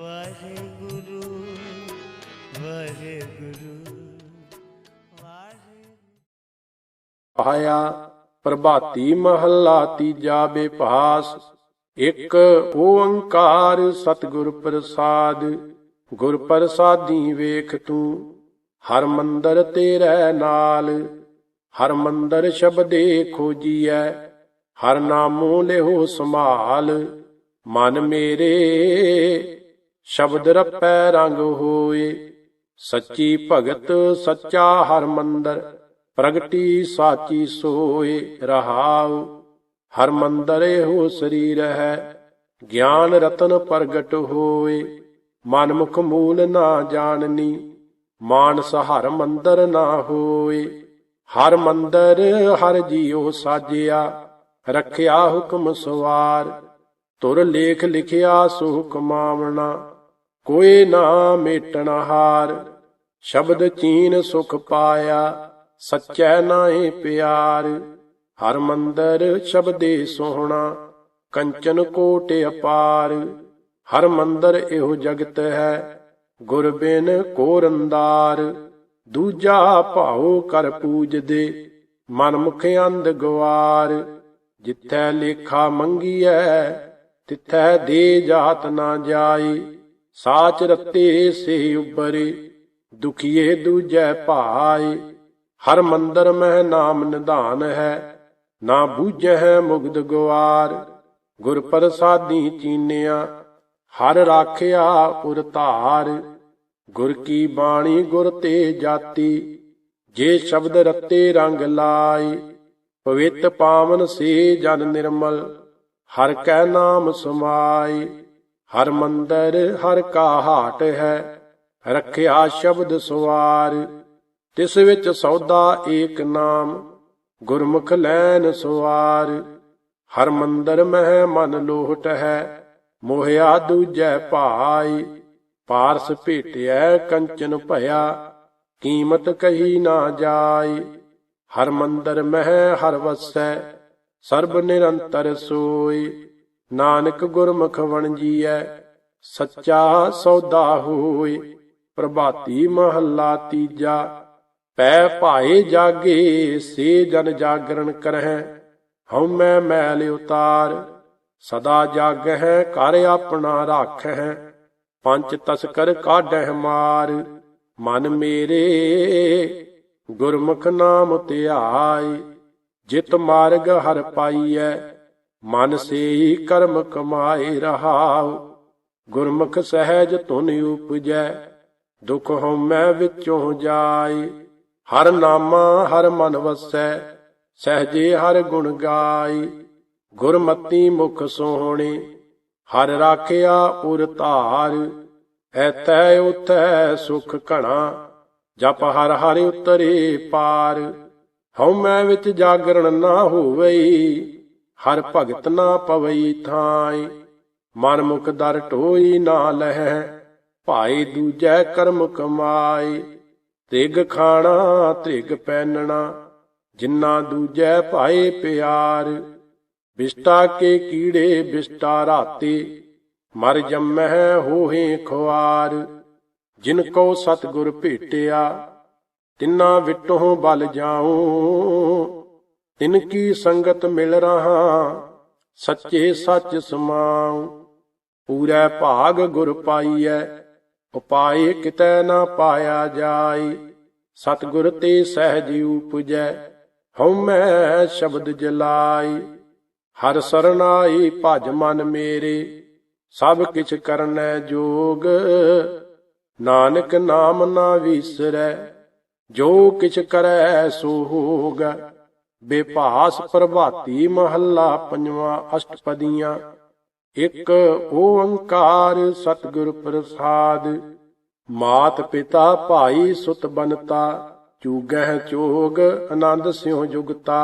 ਵਾਹਿਗੁਰੂ ਵਾਹਿਗੁਰੂ ਵਾਹਿਗੁਰੂ। ਆਇਆ ਪ੍ਰਭਾਤੀ ਮਹੱਲਾ ਤੀਜਾ ਬੇਭਾਸ ਇੱਕ ਓੰਕਾਰ ਸਤਿਗੁਰ ਪ੍ਰਸਾਦ, ਗੁਰ ਪ੍ਰਸਾਦੀ ਵੇਖ ਤੂੰ, ਹਰ ਮੰਦਰ ਤੇਰੇ ਨਾਲ, ਹਰ ਮੰਦਰ ਸ਼ਬਦੇ ਖੋਜੀਐ, ਹਰ ਨਾਮੋ ਲਿਓ ਸੰਭਾਲ, ਮਨ ਮੇਰੇ ਸ਼ਬਦ ਰਪੈ ਰੰਗ ਹੋਏ, ਸੱਚੀ ਭਗਤ ਸੱਚਾ ਹਰ ਮੰਦਰ, ਪ੍ਰਗਟੀ ਸਾਚੀ ਸੋਏ ਰਹਾਉ। ਹਰ ਮੰਦਰ ਹੋ ਸਰੀਰ ਹੈ, ਗਿਆਨ ਰਤਨ ਪ੍ਰਗਟ ਹੋਏ। ਮਨ ਮੁਖ ਮੂਲ ਨਾ ਜਾਣਨੀ, ਮਾਨਸ ਹਰ ਮੰਦਰ ਨਾ ਹੋਏ। ਹਰ ਮੰਦਰ ਹਰ ਜੀਉ ਸਾਜਿਆ, ਰੱਖਿਆ ਹੁਕਮ ਸਵਾਰ। ਤੁਰ ਲੇਖ ਲਿਖਿਆ ਸੁਖ ਕਮਾਵਣਾ ਕੋਈ ਨਾ ਮੇਟਣਾ ਹਾਰ। ਸ਼ਬਦ ਚੀਨ ਸੁਖ ਪਾਇਆ, ਸੱਚੈ ਨਾਏ ਪਿਆਰ। ਹਰ ਮੰਦਰ ਸ਼ਬਦੇ ਸੋਹਣਾ, ਕੰਚਨ ਕੋਟ ਅਪਾਰ। ਹਰ ਮੰਦਰ ਇਹੋ ਜਗਤ ਹੈ, ਗੁਰ ਬਿਨ ਕੋ ਰੰਦਾਰ ਦੂਜਾ ਭਾਉ ਕਰ ਪੂਜਦੇ ਮਨ ਮੁਖ ਅੰਧ ਗਵਾਰ। ਜਿੱਥੈ ਲੇਖਾ ਮੰਗੀਐ ਤਿਥੈ ਦੇ ਜਾਤ ਨਾ ਜਾਈ, ਸਾਚ ਰਤੇ ਸੇ ਉਬਰੇ ਦੁਖੀਏ ਦੂਜੈ ਭਾਈ। ਹਰ ਮੰਦਰ ਮਹਿ ਨਾਮ ਨਿਧਾਨ ਹੈ, ਨਾ ਬੂਝੈ ਮੁਗਦ ਗਵਾਰ ਗੁਰ ਪ੍ਰਸਾਦੀ ਚੀਨਿਆ, ਹਰ ਰਾਖਿਆ ਪੁਰ ਧਾਰ। ਗੁਰ ਕੀ ਬਾਣੀ ਗੁਰ ਤੇ ਜਾਤੀ, ਜੇ ਸ਼ਬਦ ਰਤੇ ਰੰਗ ਲਾਈ, ਪਵਿੱਤ ਪਾਵਨ ਸੇ ਜਨ ਨਿਰਮਲ। ਹਰ ਕੈ ਨਾਮ ਸਮਾਈ ਹਰ ਮੰਦਰ, ਹਰ ਕਾ ਹਾਟ ਹੈ, ਰਖਿਆ ਸ਼ਬਦ ਸਵਾਰ। ਤਿਸ ਵਿੱਚ ਸੌਦਾ ਏਕ ਨਾਮ, ਗੁਰਮੁਖ ਲੈਨ ਸਵਾਰ। ਹਰ ਮੰਦਰ ਮਹਿ ਮਨ ਲੋਹਟ ਹੈ, ਮੋਹਿਆ ਦੂਜੈ ਭਾਈ ਪਾਰਸ ਭੇਟਿਐ ਕੰਚਨ ਭਇਆ, ਕੀਮਤ ਕਹੀ ਨਾ ਜਾਈ ਹਰ ਮੰਦਰ ਮਹਿ ਹਰ ਵਸੈ ਸਰਬ ਨਿਰੰਤਰ ਸੋਈ। ਨਾਨਕ ਗੁਰਮੁਖ ਵਣਜੀਐ ਸੱਚਾ ਸੌਦਾ ਹੋਈ। ਪ੍ਰਭਾਤੀ ਮਹੱਲਾ ਤੀਜਾ, ਪੈ ਭਾਏ ਜਾਗੇ, ਸੇ ਜਨ ਜਾਗਰਣ ਕਰਹਿ। ਹਉ ਮੈਂ ਮੈਲ ਉਤਾਰ, ਸਦਾ ਜਾਗਹਿ, ਘਰ ਆਪਣਾ ਰਾਖਹਿ। ਪੰਜ ਤਸਕਰ ਕਾਢਹਿ ਮਾਰ, ਮਨ ਮੇਰੇ ਗੁਰਮੁਖ ਨਾਮ ਧਿਆਈ ਜਿਤ ਮਾਰਗ ਹਰ ਪਾਈਐ, ਮਨ ਸੇਈ ਕਰਮ ਕਮਾਏ ਰਹਾਉ। ਗੁਰਮੁਖ ਸਹਿਜ ਧੁਨ ਉਪਜੈ, ਦੁਖ ਹਉਮੈ ਵਿੱਚੋਂ ਜਾਏ। ਹਰ ਨਾਮਾ ਹਰ ਮਨ ਵਸੈ, ਸਹਜੇ ਹਰ ਗੁਣ ਗਾਈ ਗੁਰਮਤੀ ਮੁਖ ਸੋਹਣੇ, ਹਰ ਰਾਖਿਆ ਉਰ ਧਾਰ। ਐਤੈ ਉਤੈ ਸੁਖ ਘਣਾ, ਜਪ ਹਰ ਹਰਿ ਉਤਰੇ ਪਾਰ। ਹਉਮੈ ਵਿੱਚ ਜਾਗਰਣ ਨਾ ਹੋਵਈ, ਹਰ ਭਗਤ ਨਾ ਪਵਈ ਥਾਈ। ਮਨ ਮੁਖ ਦਰ ਢੋਈ ਨਾ ਲਹਿ ਭਾਏ ਦੂਜੈ ਕਰਮ ਕਮਾਈ। ਤ੍ਰਿਗ ਖਾਣਾ ਤ੍ਰਿਗ ਪੈਨਣਾ ਜਿਨ੍ਹਾਂ ਦੂਜੈ ਭਾਏ ਪਿਆਰ। ਬਿਸਟਾ ਕੇ ਕੀੜੇ ਬਿਸਟਾ ਰਾਤੀ, ਮਰ ਜੰਮਹਿ ਹੋਹੇ ਖੁਆਰ। ਜਿਨ ਕੋ ਸਤਿਗੁਰ ਭੇਟਿਆ ਤਿੰਨਾ ਵਿਟੋਂ ਬਲ ਜਾਉ ਤਿਨ ਕੀ ਸੰਗਤ ਮਿਲ ਰਹਾ, ਸੱਚੇ ਸੱਚ ਸਮਾਉ ਪੂਰੇ ਭਾਗ ਗੁਰ ਪਾਈਐ, ਉਪਾਏ ਕਿਤੈ ਨਾ ਪਾਇਆ ਜਾਈ ਸਤਿਗੁਰ ਤੇ ਸਹਿਜ ਉਪਜੈ ਹਉਮੈ ਸ਼ਬਦ ਜਲਾਈ ਹਰ ਸਰਨਾਈ ਭਜ ਮਨ ਮੇਰੇ, ਸਭ ਕਿਛ ਕਰਨੈ ਜੋਗ। ਨਾਨਕ ਨਾਮ ਨਾ ਵਿਸਰੈ ਜੋ ਕਿਛ ਕਰੈ ਸੋ ਹੋਗ ਬੇਭਾਸ ਪ੍ਰਭਾਤੀ ਮਹੱਲਾ ਪੰਜਵਾਂ ਅਸ਼ਟਪਦੀਆਂ। ਇਕ ਓੰਕਾਰ ਸਤਿਗੁਰ ਪ੍ਰਸਾਦ। ਮਾਤ ਪਿਤਾ ਭਾਈ ਸੁਤ ਬਨਤਾ ਚੂਗਹਿ ਚੋਗ ਆਨੰਦ ਸਿਉ ਜੁਗਤਾ।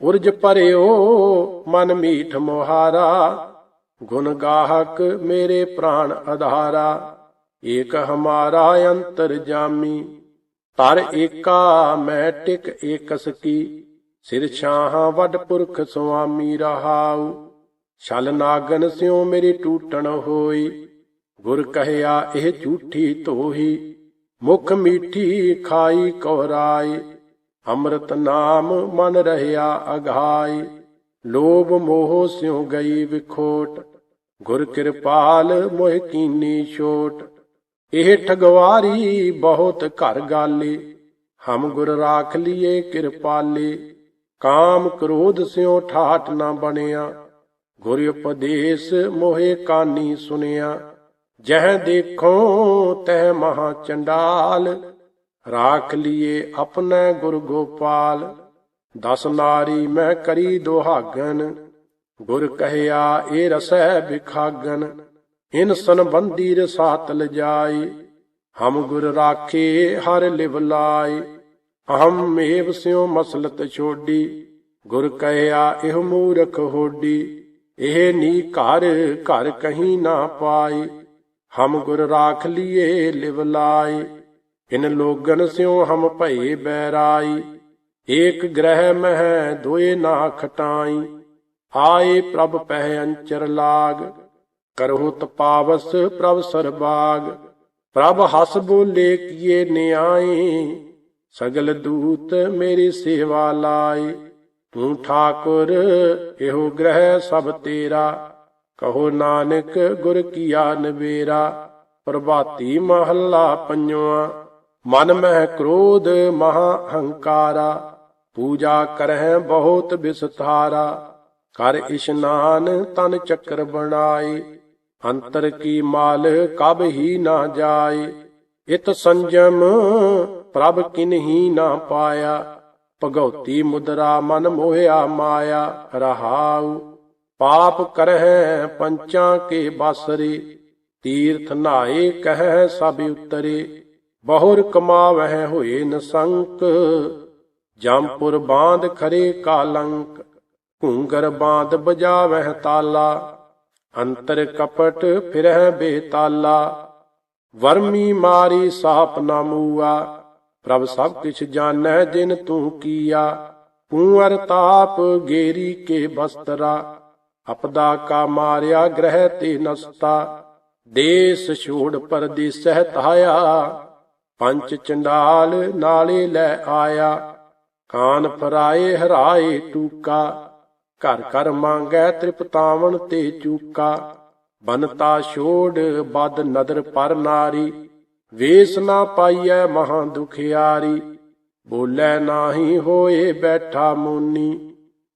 ਉਰਜ ਭਰਿਓ ਮਨ ਮੀਠ ਮੋਹਾਰਾ। ਗੁਣ ਗਾਹਕ ਮੇਰੇ ਪ੍ਰਾਣ ਆਧਾਰਾ ਏਕ ਹਮਾਰਾ ਅੰਤਰ ਜਾਮੀ। ਪਰ ਏਕਾ ਮੈਂ ਟਿਕ ਏਕਸ ਕੀ। ਸਿਰ ਛਾਹਾਂ ਵੱਡ ਪੁਰਖ ਸੁਆਮੀ ਰਹਾਉ। ਛਲ ਨਾਗਨ ਸਿਉ ਮੇਰੀ ਟੂਟਣ ਹੋਈ। ਗੁਰ ਕਹਿਆ ਇਹ ਝੂਠੀ ਧੋਹੀ। ਮੁਖ ਮੀਠੀ ਖਾਈ ਕੋਰਾਈ। ਅੰਮ੍ਰਿਤ ਨਾਮ ਮਨ ਰਹਿਆ ਅਘਾਈ ਲੋਭ ਮੋਹ ਸਿਉ ਗਈ ਵਿਖੋਟ। ਗੁਰ ਕਿਰਪਾਲ ਮੋਹਿ ਕੀਨੀ ਛੋਟ। ਇਹ ਠਗਵਾਰੀ ਬਹੁਤ ਘਰ ਗਾਲੀ। ਹਮ ਗੁਰ ਰਾਖ ਲਿਏ ਕਿਰਪਾਲੇ ਕਾਮ ਕ੍ਰੋਧ ਸਿਉ ਠਾਠ ਨਾ ਬਣਿਆ। ਗੁਰ ਉਪਦੇਸ਼ ਮੋਹਿ ਕਾਨੀ ਸੁਨਿਆ। ਜਹ ਦੇਖੋ ਤਹ ਮਹਾ ਚੰਡਾਲ। ਰਾਖ ਲਿਏ ਆਪਣਾ ਗੁਰ ਗੋਪਾਲ। ਦਸ ਨਾਰੀ ਮੈਂ ਕਰੀ ਦੁਹਾਗਨ। ਗੁਰ ਕਹਿਆ, ਇਹ ਰਸੈ ਵਿਖਾਗਨ। ਇਨ ਸੰਬੰਧੀ ਰਸਾਤ ਲਜਾਈ, ਹਮ ਗੁਰ ਰਾਖੇ ਹਰ ਲਿਵ ਲਾਈ। ਅਹੰ ਮੇਵ ਸਿਉ ਮਸਲਤ ਛੋਡੀ, ਗੁਰ ਕਹਿਆ ਇਹ ਮੂਰਖ ਹੋਡੀ। ਇਹ ਨੀ ਘਰ ਘਰ ਕਹੀਂ ਨਾ ਪਾਈ। ਹਮ ਗੁਰ ਰਾਖ ਲਿਏ ਲਿਵ ਲਾਈ, ਇਨ ਲੋਗਨ ਸਿਉ ਹਮ ਭਏ ਬੈਰਾਈ। ਏਕ ਗ੍ਰਹਿ ਮਹਿ ਦੋਏ ਨਾ ਖਟਾਈ ਆਏ ਪ੍ਰਭ ਪਹਿ ਅੰਚਰ ਲਾਗ। ਕਰਹੁ ਤਪਾਵਸ ਪ੍ਰਭ ਸਰਬਾਗ। ਪ੍ਰਭ ਹਸ ਬੋਲੇ ਕੀਏ ਨਿਆਏ, ਸਗਲ ਦੂਤ ਮੇਰੀ ਸੇਵਾ ਲਾਏ। ਤੂੰ ਠਾਕੁਰ, ਇਹੋ ਗ੍ਰਹਿ ਸਭ ਤੇਰਾ। ਕਹੋ ਨਾਨਕ, ਗੁਰ ਕੀਆ ਨਵੇਰਾ। ਪ੍ਰਭਾਤੀ ਮਹੱਲਾ ਪੰਜਵਾ, ਮਨ ਮਹਿ ਕ੍ਰੋਧ ਮਹਾ ਹੰਕਾਰਾ। ਪੂਜਾ ਕਰਹਿ ਬਹੁਤ ਵਿਸਥਾਰਾ ਕਰ ਇਸ਼ਨਾਨ ਤਨ ਚੱਕਰ ਬਣਾਏ। ਅੰਤਰ ਕੀ ਮਾਲ ਕਬ ਹੀ ਨਾ ਜਾਏ? ਇਤ ਸੰਜਮ ਪ੍ਰਭ ਕਿਨਹੀ ਨਾ ਪਾਇਆ? ਭਗਉਤੀ ਮੁਦਰਾ ਮਨ ਮੋਹਿਆ ਮਾਇਆ, ਰਹਾਉ। ਪਾਪ ਕਰਹਿ ਪੰਚਾਂ ਕੇ ਬਾਸਰੇ, ਤੀਰਥ ਨਾਏ ਕਹਿ ਸਭ ਉਤਰੇ। ਬਹੁਰ ਕਮਾਵਹਿ ਹੋਏ ਨਸੰਕ ਜੰਪੁਰ ਬਾਂਧ ਖਰੇ ਕਾਲੰਕ। ਘੂੰਗਰ ਬਾਂਧ ਬਜਾਵਹਿ ਤਾਲਾ। ਅੰਤਰ ਕਪਟ ਫਿਰਹਿ ਬੇਤਾਲਾ, ਵਰਮੀ ਮਾਰੀ ਸਾਪ ਨਾ ਮੂਆ, ਪ੍ਰਭ ਸਭ ਕਿਛ ਜਾਣੈ ਜਿਨ ਤੂੰ ਕੀਆ ਤੂੰ ਤਾਪ ਗੇਰੀ ਕੇ ਬਸਤਰਾ, ਅਪਦਾ ਕਾ ਮਾਰਿਆ ਗ੍ਰਹਿ ਤੇ ਨਸਤਾ, ਦੇਸ ਛੋੜ ਪਰਦੇਸਹਿ ਤਾਇਆ ਪੰਚ ਚੰਡਾਲ ਨਾਲੇ ਲੈ ਆਇਆ, ਕਾਨ ਫਰਾਏ ਹਰਾਏ ਟੂਕਾ ਘਰ ਘਰ ਮੰਗੈ ਤ੍ਰਿਪਤਾਵਣ ਤੇ ਚੂਕਾ ਬਨਤਾ ਛੋੜ, ਬਦ ਨਦਰ ਪਰ ਨਾਰੀ, ਵੇਸ ਨਾ ਪਾਈਐ ਮਹਾ ਦੁਖਿਆਰੀ, ਬੋਲੇ ਨਾਹੀ ਹੋਏ ਬੈਠਾ ਮੋਨੀ,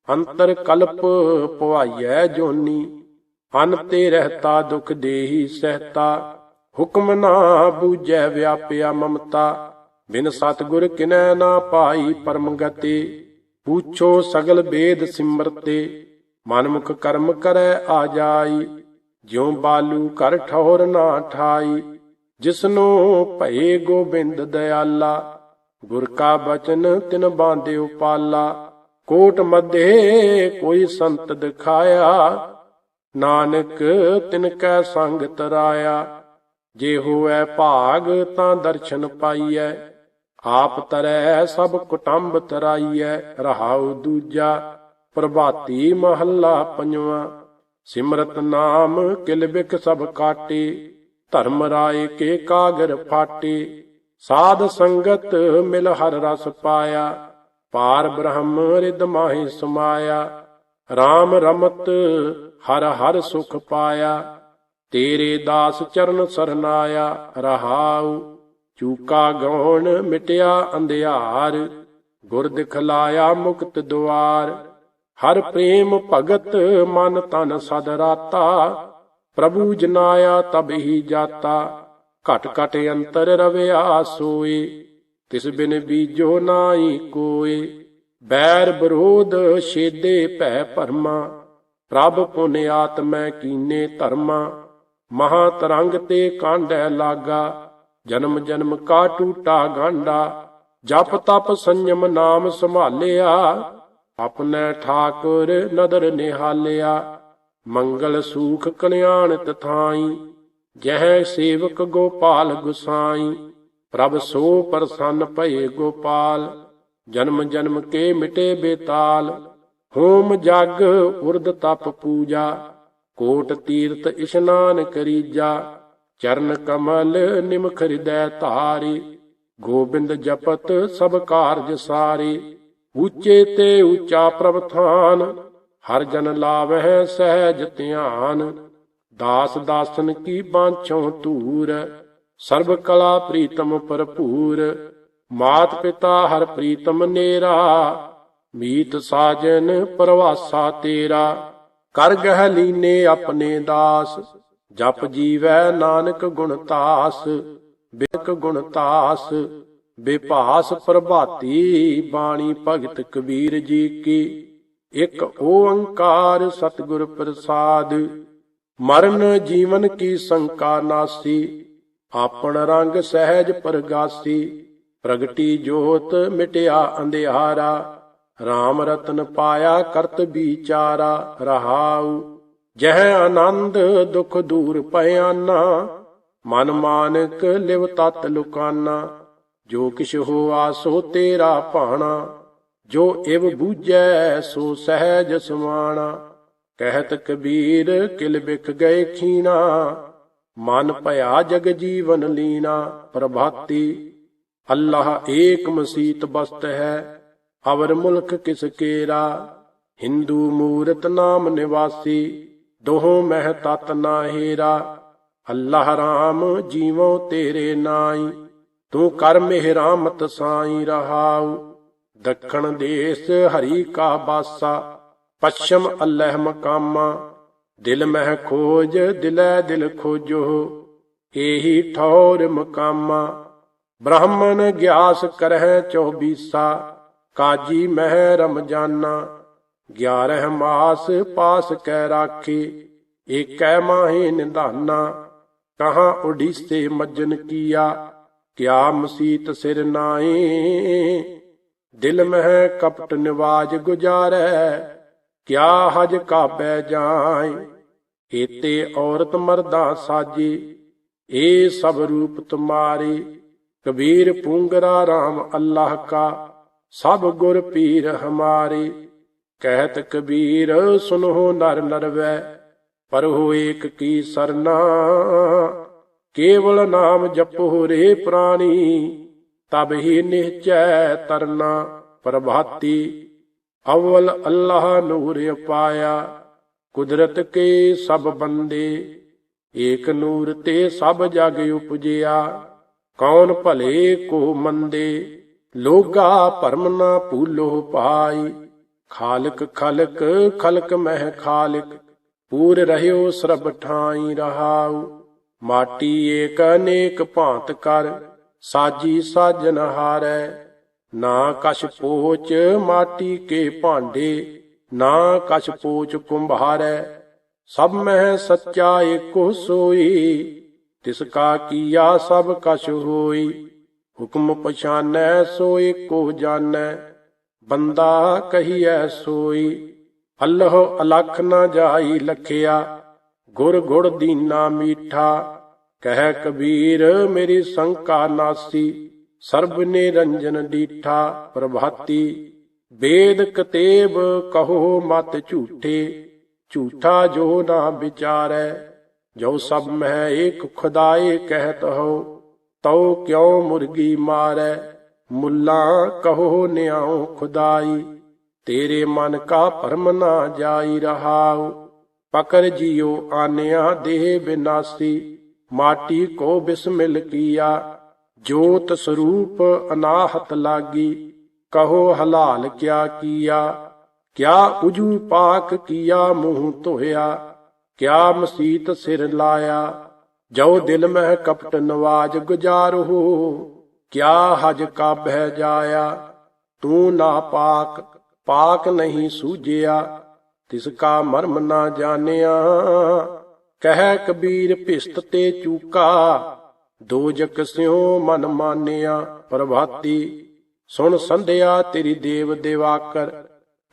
ਅੰਤਰ ਕਲਪ ਪਵਾਈਐ ਜੋਨੀ, ਅਨ ਤੇ ਰਹਤਾ ਦੁਖ ਦੇਹੀ ਸਹਤਾ, ਹੁਕਮ ਨਾ ਬੂਝੈ ਵਿਆਪਿਆ ਮਮਤਾ, ਬਿਨ ਸਤਗੁਰ ਕਿਨੈ ਨਾ ਪਾਈ ਪਰਮ ਗਤੀ ਪੂਛੋ ਸਗਲ ਬੇਦ ਸਿਮਰਤੇ ਮਨਮੁਖ ਕਰਮ ਕਰੈ ਆ ਜਾਈ ਜਿਉ ਬਾਲੂ ਕਰ ਠੌਰ ਨਾ ਠਾਈ ਜਿਸਨੂੰ ਭਏ ਗੋਬਿੰਦ ਦਇਆਲਾ ਗੁਰ ਕਾ ਬਚਨ ਤਿਨ ਬਾਂਦੇ ਉਪਾਲਾ ਕੋਟ ਮਧੇ ਕੋਈ ਸੰਤ ਦਿਖਾਇਆ ਨਾਨਕ ਤਿਨ ਕੈ ਸੰਗ ਤਰਾਇਆ ਜੇ ਹੋਐ ਭਾਗ ਤਾਂ ਦਰਸ਼ਨ ਪਾਈਐ ਆਪ ਤਰੈ ਸਭ ਕੁਟੰਬ ਤਰਾਈਐ, ਰਹਾਉ ਦੂਜਾ, ਪ੍ਰਭਾਤੀ ਮਹੱਲਾ ਪੰਜਵਾ। ਸਿਮਰਤ ਨਾਮ ਕਿਲ ਬਿਕ ਸਭ ਕਾਟੇ, ਧਰਮ ਰਾਏ ਕੇ ਕਾਗਰ ਫਾਟੇ। ਸਾਧ ਸੰਗਤ ਮਿਲ ਹਰ ਰਸ ਪਾਇਆ, ਪਾਰ ਬ੍ਰਹਮ ਰਿਦ ਮਾਹੀ ਸਮਾਇਆ। RAM ਰਮਤ ਹਰ ਹਰ ਸੁਖ ਪਾਇਆ, ਤੇਰੇ ਦਾਸ ਚਰਨ ਸਰਨਾਇਆ, ਰਹਾਉ ਚੂਕਾ ਗਉਣ ਮਿਟਿਆ ਅੰਧਿਆਰ ਗੁਰ ਦਿਖਲਾਇਆ ਮੁਕਤ ਦੁਆਰ। ਹਰ ਪ੍ਰੇਮ ਭਗਤ ਮਨ ਤਨ ਸਦ ਰਾਤਾ, ਪ੍ਰਭੂ ਜਨਾਇਆ ਤਬ ਹੀ ਜਾਤਾ। ਘਟ ਘਟ ਅੰਤਰ ਰਵਿਆ ਸੋਏ, ਤਿਸ ਬਿਨ ਬੀਜੋ ਨਾਹੀ ਕੋਏ। ਬੈਰ ਵਿਰੋਧ ਛੇਦੇ ਭੈ ਭਰਮਾ, ਪ੍ਰਭ ਪੁਨ ਆਤਮੈ ਕੀਨੇ ਧਰਮਾ। ਮਹਾ ਤਰੰਗ ਤੇ ਕਾਂਡੈ ਲਾਗਾ ਜਨਮ ਜਨਮ ਕਾ ਟੂਟਾ ਗਾਂਡਾ, ਜਪ ਤਪ ਸੰਜਮ ਨਾਮ ਸੰਭਾਲਿਆ। ਆਪਣੇ ਠਾਕੁਰ ਨਦਰ ਨਿਹਾਲਿਆ, ਮੰਗਲ ਸੂਖ ਕਲਿਆਣ ਤਥਾਈ ਜਹ ਸੇਵਕ ਗੋਪਾਲ ਗੁਸਾਈ। ਪ੍ਰਭ ਸੋ ਪ੍ਰਸੰਨ ਭਏ ਗੋਪਾਲ, ਜਨਮ ਜਨਮ ਕੇ ਮਿਟੇ ਬੇਤਾਲ। ਹੋਮ ਜਗ ਉਰਦ ਤਪ ਪੂਜਾ, ਕੋਟ ਤੀਰਥ ਇਸ਼ਨਾਨ ਕਰੀਜਾ। ਚਰਨ ਕਮਲ ਨਿਮਖ ਹਿਰਦੈ ਧਾਰੀ, ਗੋਬਿੰਦ ਜਪਤ ਸਭ ਕਾਰਜ ਸਾਰੀ। ਉੱਚੇ ਤੇ ਉੱਚਾ ਪ੍ਰਭਥਾਨ ਹਰ ਜਨ ਲਾਵਹਿ ਸਹਿਜ ਧਿਆਨ। ਦਾਸ ਦਾਸਨ ਕੀ ਬਾਂਛੋਂ ਧੂਰ, ਸਰਬ ਕਲਾ ਪ੍ਰੀਤਮ ਭਰਪੂਰ। ਮਾਤ ਪਿਤਾ ਹਰ ਪ੍ਰੀਤਮ ਨੇਰਾ, ਮੀਤ ਸਾਜਨ ਪਰਵਾਸਾ ਤੇਰਾ। ਕਰ ਗਹਿ ਲੀਨੇ ਆਪਣੇ ਦਾਸ ਜਪ ਜੀਵੈ ਨਾਨਕ ਗੁਣ ਤਾਸ ਬਿਕ ਗੁਣ ਤਾਸ, ਬਿਭਾਸ ਪ੍ਰਭਾਤੀ ਬਾਣੀ ਭਗਤ ਕਬੀਰ ਜੀ ਕੀ। ਇੱਕ ਓੰਕਾਰ ਸਤਿਗੁਰ ਪ੍ਰਸਾਦ, ਮਰਨ ਜੀਵਨ ਕੀ ਸੰਕਾ ਨਾਸੀ, ਆਪਣ ਰੰਗ ਸਹਿਜ ਪਰਗਾਸੀ, ਪ੍ਰਗਟੀ ਜੋਤ ਮਿਟਿਆ ਅੰਧਿਆਰਾ RAM ਰਤਨ ਪਾਇਆ ਕਰਤ ਵਿਚਾਰਾ, ਰਹਾਉ ਜਹ ਆਨੰਦ ਦੁਖ ਦੂਰ ਭਇਆਨਾ, ਮਨ ਮਾਨਕ ਲਿਵ ਤਤ ਲੁਕਾਨਾ। ਜੋ ਕਿਛ ਹੋਆ ਸੋ ਤੇਰਾ ਭਾਣਾ, ਜੋ ਇਵ ਬੂਝੈ ਸੋ ਸਹਿਜ ਸਮਾਣਾ। ਕਹਿਤ ਕਬੀਰ ਕਿਲ ਬਿਖ ਗਏ ਖੀਣਾ, ਮਨ ਭਇਆ ਜਗ ਜੀਵਨ ਲੀਨਾ, ਪ੍ਰਭਾਤੀ। ਅੱਲਾਹ ਏਕ ਮਸੀਤ ਬਸਤ ਹੈ, ਅਵਰ ਮੁਲਕ ਕਿਸ ਕੇਰਾ, ਹਿੰਦੂ ਮੂਰਤ ਨਾਮ ਨਿਵਾਸੀ। ਦੋਹੋ ਮਹਿ ਤਤ ਨਾ ਹੀਰਾ ਅੱਲਾਹ ਰਾਮ, ਜੀਵੋ ਤੇਰੇ ਨਾਈ ਤੂੰ ਕਰ ਮਿਹਰਾਮਤ ਸਾਈ ਰਹਾਉ। ਦੱਖਣ ਦੇਸ ਹਰੀ ਕਾ ਬਾਸਾ। ਪੱਛਮ ਅੱਲਹ ਮਕਾਮਾ। ਦਿਲ ਮਹਿ ਖੋਜ, ਦਿਲੈ ਦਿਲ ਖੋਜੋ। ਏਹੀ ਠੌਰ ਮਕਾਮਾ। ਬ੍ਰਾਹਮਣ ਗਿਆਸ ਕਰਹਿ ਚੌਬੀਸਾ। ਕਾਜੀ ਮਹਿ ਰਮਜਾਨਾ। 11 ਮਾਸ ਪਾਸ ਕੈ ਰਾਖੀ, ਏਕੈ ਮਾਹੇ ਨਿਧਾਨਾ ਕਹਾਂ ਉਡੀਸੇ ਮੱਜਨ ਕੀਆ, ਕਿਆ ਮਸੀਤ ਸਿਰ ਨਾਏ ਦਿਲ ਮਹਿ ਕਪਟ ਨਿਵਾਜ ਗੁਜਾਰੈ, ਕਿਆ ਹਜ ਕਾਬੈ ਜਾਏ ਏਤੇ ਔਰਤ ਮਰਦਾ ਸਾਜੀ, ਏ ਸਭ ਰੂਪ ਤੁਮਾਰੇ, ਕਬੀਰ ਪੂੰਗਰਾ RAM ਅੱਲਾਹ ਕਾ, ਸਭ ਗੁਰ ਪੀਰ ਹਮਾਰੇ। ਕਹਿਤ ਕਬੀਰ ਸੁਨੋ ਨਰ ਨਰਵੈ, ਪਰ ਹੋ ਏਕ ਕੀ ਸਰਨਾ। ਕੇਵਲ ਨਾਮ ਜਪੋ ਰੇ ਪ੍ਰਾਣੀ ਤਬ ਹੀ ਨਿਹਚੈ ਤਰਨਾ। ਪ੍ਰਭਾਤੀ, ਅਵਲ ਅੱਲਾਹ ਨੂਰ ਪਾਇਆ ਕੁਦਰਤ ਕੇ ਸਭ ਬੰਦੇ, ਏਕ ਨੂਰ ਤੇ ਸਭ ਜਗ ਉਪਜਿਆ। ਕੌਣ ਭਲੇ ਕੋ ਮੰਦੇ, ਲੋਗਾ ਭਰਮ ਨਾ ਭੂਲੋ ਪਾਈ ਖਾਲਕ ਖਲਕ ਖਲਕ ਮਹਿ ਖਾਲਕ ਪੂਰ ਰਹਿਓ ਸਰਬ ਠਾਈ ਰਹਾਉ ਮਾਟੀ ਏਕ ਅਨੇਕ ਭਾਂਤ ਕਰ ਸਾਜੀ ਸਾਜਨ ਹਾਰੈ ਨਾ ਕਛ ਪੋਚ ਮਾਟੀ ਕੇ ਭਾਂਡੇ ਨਾ ਕਛ ਪੋਚ ਕੁੰਭਾਰੈ ਸਭ ਮਹਿ ਸੱਚਾ ਏਕੋ ਸੋਈ ਤਿਸ ਕਾ ਕੀਆ ਸਭ ਕਛ ਹੋਈ ਹੁਕਮ ਪਛਾਨੈ ਸੋ ਏਕੋ ਜਾਣੈ ਬੰਦਾ ਕਹੀਐ ਸੋਈ, ਅੱਲਹ ਅਲਖ ਨਾ ਜਾਈ ਲਖਿਆ, ਗੁਰ ਗੁੜ ਦੀਨਾ ਮੀਠਾ, ਕਹਿ ਕਬੀਰ ਮੇਰੀ ਸੰਕਾ ਨਾਸੀ, ਸਰਬ ਨਿਰੰਜਨ ਡੀਠਾ ਪ੍ਰਭਾਤੀ, ਵੇਦ ਕਤੇਬ ਕਹੋ ਮਤ ਝੂਠੇ, ਝੂਠਾ ਜੋ ਨਾ ਵਿਚਾਰੈ, ਜੋ ਸਭ ਮਹਿ ਏਕ ਖੁਦਾਏ ਕਹਿਤ ਹੋ, ਤਉ ਕਿਉ ਮੁਰਗੀ ਮਾਰੈ। ਮੁੱਲਾ ਕਹੋ ਨਿਆਉ ਖੁਦਾਈ, ਤੇਰੇ ਮਨ ਕਾ ਭਰਮ ਨਾ ਜਾਈ ਰਹਾਉ। ਪਕਰ ਜਿਉ ਆਨਿਆ ਦੇਹ ਬਿਨਾਸੀ, ਮਾਟੀ ਕੋ ਬਿਸਮਿਲ ਕੀਆ, ਜੋਤ ਸਰੂਪ ਅਨਾਹਤ ਲਾਗੀ। ਕਹੋ ਹਲਾਲ ਕਿਆ ਕੀਆ, ਕਿਆ ਉਜੂ ਪਾਕ ਕੀਆ ਮੂੰਹ ਧੋਇਆ, ਕਿਆ ਮਸੀਤ ਸਿਰ ਲਾਇਆ ਜੋ ਦਿਲ ਮਹਿ ਕਪਟ ਨਵਾਜ ਗੁਜਾਰਹੋ ਕਿਆ ਹਜ ਕਾਬਹਿ ਜਾਇਆ? ਤੂੰ ਨਾ ਪਾਕ ਪਾਕ ਨਹੀਂ ਸੂਝਿਆ। ਤਿਸ ਕਾ ਮਰਮ ਨਾ ਜਾਣਿਆ। ਕਹਿ ਕਬੀਰ ਭਿਸਤ ਤੇ ਚੂਕਾ। ਦੋਜਕ ਸਿਉ ਮਨ ਮਾਨਿਆ। ਪ੍ਰਭਾਤੀ, ਸੁਣ ਸੰਧਿਆ ਤੇਰੀ ਦੇਵ ਦੇਵਾਕਰ।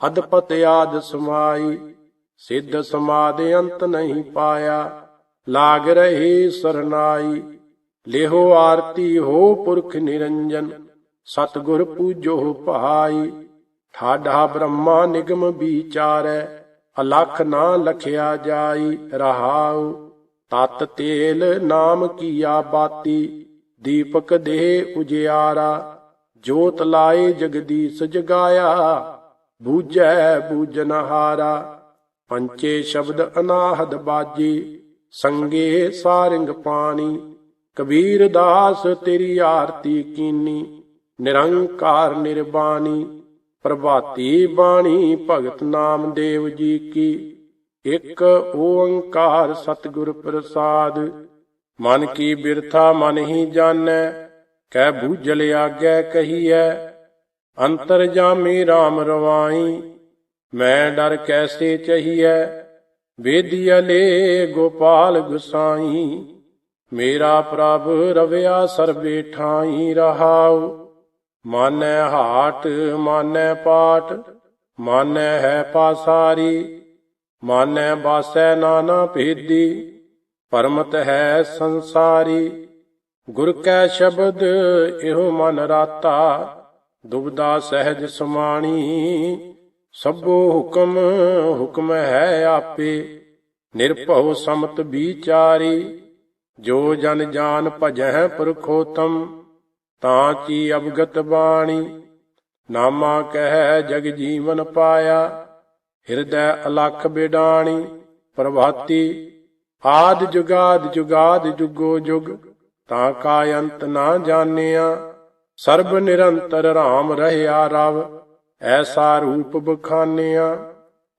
ਅਦਪਤ ਆਦ ਸਮਾਈ, ਸਿੱਧ ਸਮਾਦ ਅੰਤ ਨਹੀਂ ਪਾਇਆ। ਲਾਗ ਰਹੀ ਸਰਨਾਈ। ਲੇਹੋ ਆਰਤੀ, ਹੋ ਪੁਰਖ ਨਿਰੰਜਨ, ਸਤਗੁਰ ਪੂਜੋ ਭਾਈ, ਠਾਡਾ ਬ੍ਰਹਮਾ ਨਿਗਮ ਵਿਚਾਰੈ, ਅਲਖ ਨਾ ਲਖਿਆ ਜਾਈ ਰਹਾਉ, ਤਤ ਤੇਲ ਨਾਮ ਕੀਆ ਬਾਤੀ, ਦੀਪਕ ਦੇਹ ਉਜਿਆਰਾ, ਜੋਤ ਲਾਏ ਜਗਦੀਸ਼ ਜਗਾਇਆ, ਬੂਝੈ ਬੂਝਨਹਾਰਾ ਪੰਚੇ ਸ਼ਬਦ ਅਨਾਹਦ ਬਾਜੀ, ਸੰਗੇ ਸਾਰਿੰਗ ਪਾਣੀ ਕਬੀਰ ਦਾਸ ਤੇਰੀ ਆਰਤੀ ਕੀਨੀ, ਨਿਰੰਕਾਰ ਨਿਰਬਾਣੀ, ਪ੍ਰਭਾਤੀ ਬਾਣੀ ਭਗਤ ਨਾਮਦੇਵ ਜੀ ਕੀ। ਇਕ ਓੰਕਾਰ ਸਤਿਗੁਰ ਪ੍ਰਸਾਦ, ਮਨ ਕੀ ਬਿਰਥਾ ਮਨ ਹੀ ਜਾਣੈ ਕਹਿ ਬੂਝਲ ਆਗੈ ਕਹੀਐ, ਅੰਤਰ ਜਾਮੀ RAM ਰਵਾਈ, ਮੈਂ ਡਰ ਕੈਸੇ ਚਹੀਐ ਵੇਦੀਅਲੇ ਗੋਪਾਲ ਗੁਸਾਈ। ਮੇਰਾ ਪ੍ਰਭ ਰਵਿਆ ਸਰਬੇ ਠਾਈ ਰਹਾਉ। ਮਾਨੈ ਹਾਟ, ਮਾਨੈ ਪਾਟ, ਮਾਨੈ ਹੈ ਪਾਸਾਰੀ। ਮਾਨੈ ਬਾਸੈ ਨਾਨਾ ਭੇਦੀ, ਪਰਮਤ ਹੈ ਸੰਸਾਰੀ। ਗੁਰ ਕੈ ਸ਼ਬਦ, ਇਹੋ ਮਨ ਰਾਤਾ। ਦੁਬਦਾ ਸਹਿਜ ਸਮਾਣੀ, ਸਭੋ ਹੁਕਮ ਹੁਕਮ ਹੈ ਆਪੇ। ਨਿਰਭਉ ਸਮਤ ਵਿਚਾਰੀ। ਜੋ ਜਨ ਜਾਨ ਭਜੈ ਪੁਰਖੋਤਮ, ਤਾਂ ਕੀ ਅਵਗਤ ਬਾਣੀ? ਨਾਮਾ ਕਹਿ ਜਗ ਜੀਵਨ ਪਾਇਆ, ਹਿਰਦੈ ਅਲਖ ਬਿਡਾਣੀ, ਪ੍ਰਭਾਤੀ, ਆਦ ਜੁਗਾਦ ਜੁਗਾਦ ਜੁਗੋ ਜੁਗ, ਤਾਂ ਕਾ ਅੰਤ ਨਾ ਜਾਣਿਆ, ਸਰਬ ਨਿਰੰਤਰ RAM ਰਹਿਆ ਰਵ, ਐਸਾ ਰੂਪ ਬਖਾਨਿਆ,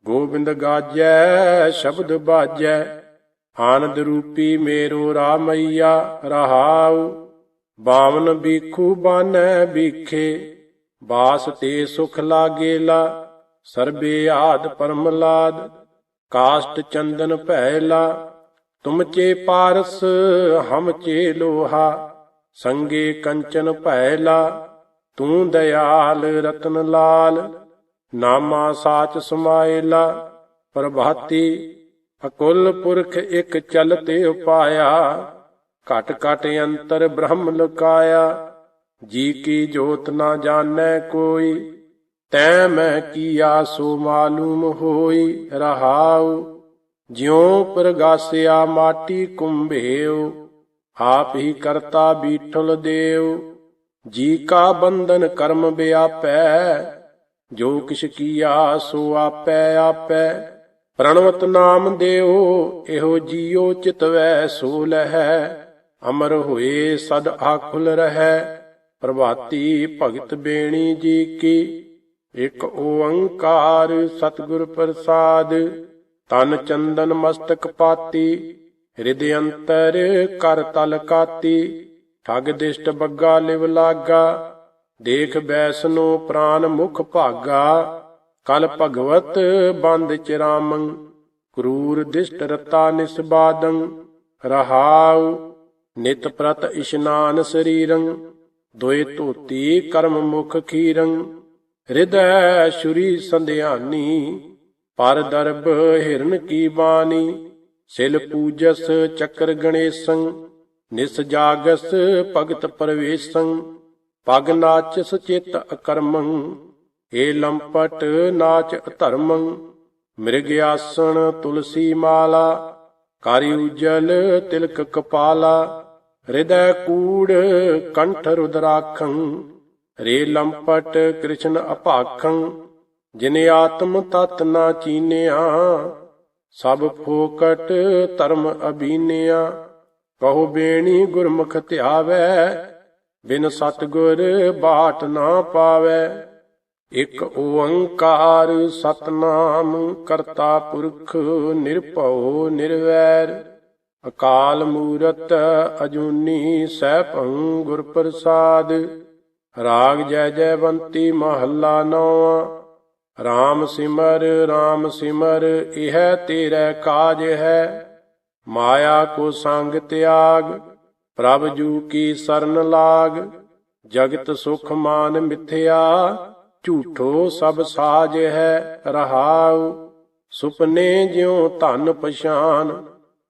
ਗੋਬਿੰਦ ਗਾਜੈ, ਸ਼ਬਦ ਬਾਜੈ ਆਨੰਦ ਰੂਪੀ ਮੇਰੋ ਰਾਮਈਆ ਰਹਾਉ, ਬਾਵਨ ਬੀਖੂ ਬਾਨੈ ਬੀਖੇ ਬਾਸ ਤੇ ਸੁਖ ਲਾਗੇਲਾ ਸਰਬੇ ਆਦ ਪਰਮਲਾਦ ਕਾਸ਼ਟ ਚੰਦਨ ਭੈਲਾ ਤੁਮ ਚੇ ਪਾਰਸ, ਹਮ ਚੇ ਲੋਹਾ, ਸੰਗੇ ਕੰਚਨ ਭੈਲਾ ਤੂੰ ਦਇਆਲ ਰਤਨ ਲਾਲ, ਨਾਮਾ ਸਾਚ ਸਮਾਇਲਾ ਪ੍ਰਭਾਤੀ ਅਕੁਲ ਪੁਰਖ ਇੱਕ ਚਲਤੇ ਉਪਾਇਆ, ਘਟ ਘਟ ਅੰਤਰ ਬ੍ਰਹਮ ਲੁਕਾਇਆ। ਜੀ ਕੀ ਜੋਤ ਨਾ ਜਾਣੈ ਕੋਈ, ਤੈ ਮੈਂ ਕੀਆ ਸੋ ਮਾਲੂਮ ਹੋਈ ਰਹਾਉ। ਜਿਉ ਪ੍ਰਗਾਸਿਆ ਮਾਟੀ ਕੁੰਭੇਉ, ਆਪ ਹੀ ਕਰਤਾ ਬੀਠਲ ਦੇਵ ਜੀ ਕਾ ਬੰਧਨ ਕਰਮ ਵਿਆਪੈ ਜੋ ਕਿਛ ਕੀਆ ਸੋ ਆਪੈ ਆਪੈ। ਪ੍ਰਣਵਤ ਨਾਮ ਦੇਉ ਇਹੋ ਜੀਉ ਚਿਤਵੈ ਸੋ ਲਹੈ ਅਮਰ ਹੋਏ ਸਦ ਆਖੁਲ ਰਹੈ, ਪ੍ਰਭਾਤੀ ਭਗਤ ਬੇਣੀ ਜੀ ਕੀ। ਇਕ ਓੰਕਾਰ ਸਤਿਗੁਰ ਪ੍ਰਸਾਦ ਤਨ ਚੰਦਨ ਮਸਤਕ ਪਾਤੀ, ਹਿਰਦੇ ਅੰਤਰ ਕਰ ਤਲ ਕਾਤੀ। ਠਗ ਦਿਸ਼ਟ ਬੱਗਾ ਲਿਵ ਲਾਗਾ, ਦੇਖ ਬੈਸਨੋ ਪ੍ਰਾਨ ਮੁਖ ਭਾਗਾ ਕਲ ਭਗਵਤ ਬੰਦ ਚਿਰਾਮੰ, ਕਰੂਰ ਦਿਸ਼ਟ ਰਤਾ ਨਿਸਬਾਦੰ, ਰਹਾਉ ਨਿਤ ਪ੍ਰਤ ਇਸ਼ਨਾਨ ਸਰੀਰੰ ਦੋਏ ਧੋਤੀ ਕਰਮ ਮੁਖ ਖੀਰੰ ਹਿਰਦੈ ਸ਼ੁਰੀ ਸੰਧਿਆਨੀ, ਪਰ ਦਰਬ ਹਿਰਨ ਕੀ ਬਾਣੀ, ਸਿਲ ਪੂਜਸ ਚੱਕਰ ਗਣੇਸੰ, ਨਿਸ ਜਾਗਸ ਭਗਤ ਪਰਵੇਸੰ, ਪਗ ਨਾਚਸ ਚਿਤ ਅਕਰਮੰ ਏ ਲੰਪਟ ਨਾਚ ਅਧਰਮੰ ਮਿਰਗ ਆਸਣ ਤੁਲਸੀ ਮਾਲਾ, ਕਾਰੀ ਉਜਲ ਤਿਲਕ ਕਪਾਲਾ, ਹਿਰਦੈ ਕੂੜ ਕੰਠ ਰੁਦਰਾਖੰ, ਰੇ ਲੰਪਟ ਕ੍ਰਿਸ਼ਨ ਅਭਾਖੰ, ਜਿਨ ਆਤਮ ਤਤ ਨਾ ਚੀਨਿਆ, ਸਭ ਫੋਕਟ ਧਰਮ ਅਬੀਨਿਆ ਕਹੋ ਬੇਣੀ ਗੁਰਮੁਖ ਧਿਆਵੈ, ਬਿਨ ਸਤਗੁਰ ਬਾਟ ਨਾ ਪਾਵੈ। ਇਕ ਓੰਕਾਰ ਸਤਨਾਮ ਕਰਤਾ ਪੁਰਖ ਨਿਰਭਉ ਨਿਰਵੈਰ, ਅਕਾਲ ਮੂਰਤ ਅਜੂਨੀ ਸੈਭੰ ਗੁਰ ਪ੍ਰਸਾਦ ਰਾਗ ਜੈ ਜੈਵੰਤੀ ਮਹੱਲਾ ਨੌਵਾਂ RAM ਸਿਮਰ RAM ਸਿਮਰ, ਇਹ ਤੇਰੇ ਕਾਜ ਹੈ, ਮਾਇਆ ਕੋ ਸੰਗ ਤਿਆਗ, ਪ੍ਰਭ ਜੂ ਕੀ ਸਰਨ ਲਾਗ, ਜਗਤ ਸੁਖ ਮਾਨ ਮਿਥਿਆ ਝੂਠੋ ਸਭ ਸਾਜ ਹੈ ਰਹਾਉ, ਸੁਪਨੇ ਜਿਉ ਧਨ ਪਛਾਨ,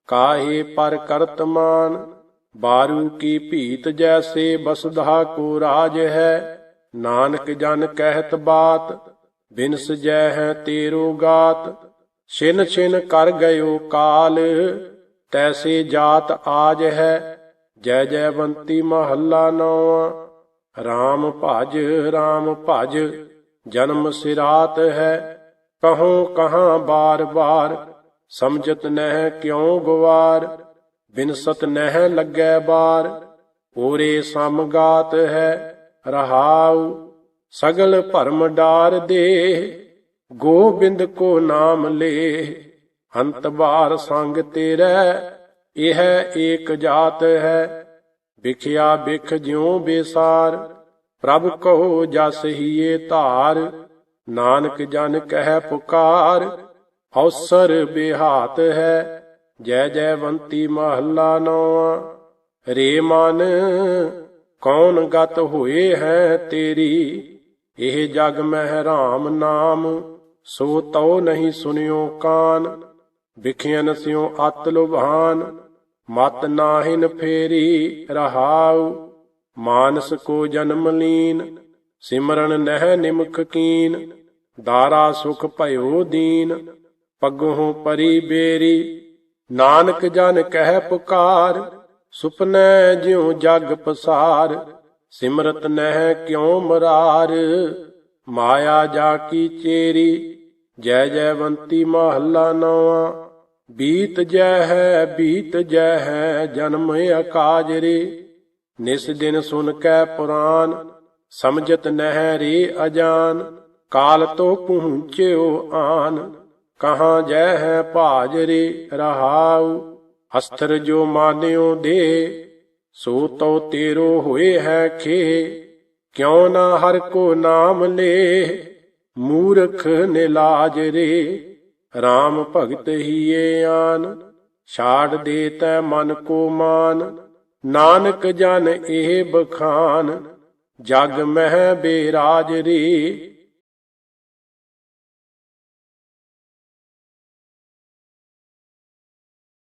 ਕਾਹੇ ਪਰ ਕਰਤਮਾਨ ਬਾਰੂ ਕੀ ਭੀਤ ਜੈਸੇ ਬਸਧਾ ਕੋ ਰਾਜ ਹੈ, ਨਾਨਕ ਜਨ ਕਹਿਤ ਬਾਤ ਬਿਨ ਸਜੈ ਹੈ ਤੇਰੋ ਗਾਤ, ਛਿਨ ਛਿਨ ਕਰ ਗਇਓ ਕਾਲ, ਤੈਸੇ ਜਾਤ ਆਜ ਹੈ, ਜੈ ਜੈਵੰਤੀ ਮਹੱਲਾ ਨੌਵਾਂ RAM ਭਜ RAM ਭਜ, ਜਨਮ ਸਿਰਾਤ ਹੈ। ਕਹੋ ਕਹਾਂ ਬਾਰ ਬਾਰ, ਸਮਝਤ ਨਹਿ ਕਿਉ ਗਵਾਰ? ਬਿਨਸਤ ਨਹਿ ਲੱਗੈ ਬਾਰ, ਪੂਰੇ ਸਮਗਾਤ ਹੈ। ਰਹਾਉ ਸਗਲ ਭਰਮ ਡਾਰ ਦੇ, ਗੋਬਿੰਦ ਕੋ ਨਾਮ ਲੇ। ਅੰਤ ਬਾਰ ਸੰਗ ਤੇਰੇ, ਇਹ ਏਕ ਜਾਤ ਹੈ। ਵਿਖਿਆ ਵਿਖ ਜਿਉ ਬੇਸਾਰ, ਪ੍ਰਭ ਕਹੋ ਜਸ ਹੀਏ ਧਾਰ, ਨਾਨਕ ਜਨ ਕਹਿ ਪੁਕਾਰ ਔਸਰ ਬਿਹਾਤ ਹੈ, ਜੈ ਜੈਵੰਤੀ ਮਹੱਲਾ ਨੌਵਾਂ, ਰੇ ਮਨ, ਕੌਣ ਗਤ ਹੋਏ ਹੈ ਤੇਰੀ, ਇਹ ਜਗ ਮਹਿ ਰਾਮ ਨਾਮ, ਸੋ ਤਉ ਨਹੀਂ ਸੁਨਿਓ ਕਾਨ ਵਿਖਿਆਨ ਸਿਉ ਅਤ ਲੁਭਾਨ ਮਤ ਨਾਹਿਨ ਫੇਰੀ ਰਹਾਉ, ਮਾਨਸ ਕੋ ਜਨਮ ਲੀਨ, ਸਿਮਰਨ ਨਹਿ ਨਿਮਖ ਕੀਨ, ਦਾਰਾ ਸੁਖ ਭਇਓ ਦੀਨ, ਪਗਹੁ ਪਰੀ ਬੇਰੀ, ਨਾਨਕ ਜਨ ਕਹਿ ਪੁਕਾਰ, ਸੁਪਨੈ ਜਿਉ ਜਗ ਪਸਾਰ, ਸਿਮਰਤ ਨਹਿ ਕਿਉ ਮਰਾਰ, ਮਾਇਆ ਜਾ ਕੀ ਚੇਰੀ, ਜੈ ਜੈਵੰਤੀ ਮਹੱਲਾ ਨੌਵਾਂ ਬੀਤ ਜੈ ਹੈ ਬੀਤ ਜੈ ਹੈ ਜਨਮ ਅਕਾਜਰੇ, ਨਿਸ ਦਿਨ ਸੁਨ ਕੈ ਪੁਰਾਨ, ਸਮਝਤ ਨਹਿ ਰੇ ਅਜਾਨ, ਕਾਲ ਤੋ ਪਹੁੰਚਿਓ ਆਨ, ਕਹਾਂ ਜੈ ਹੈ ਭਾਜਰੇ ਰਹਾਉ ਅਸਥਰ ਜੋ ਮਾਨਿਓ ਦੇ, ਸੋ ਤੋ ਤੇਰੋ ਹੋਏ ਹੈ ਖੇ, ਕਿਉ ਨਾ ਹਰ ਕੋ ਨਾਮ ਲੇ, ਮੂਰਖ ਨਿਲਾਜ ਰੇ RAM ਭਗਤ ਹੀਏ ਆਨ, ਛਾੜ ਦੇ ਤੈ ਮਨ ਕੋ ਮਾਨ। ਨਾਨਕ ਜਨ ਇਹ ਬਖਾਨ, ਜਗ ਮਹਿ ਬੇਰਾਜ ਰੇ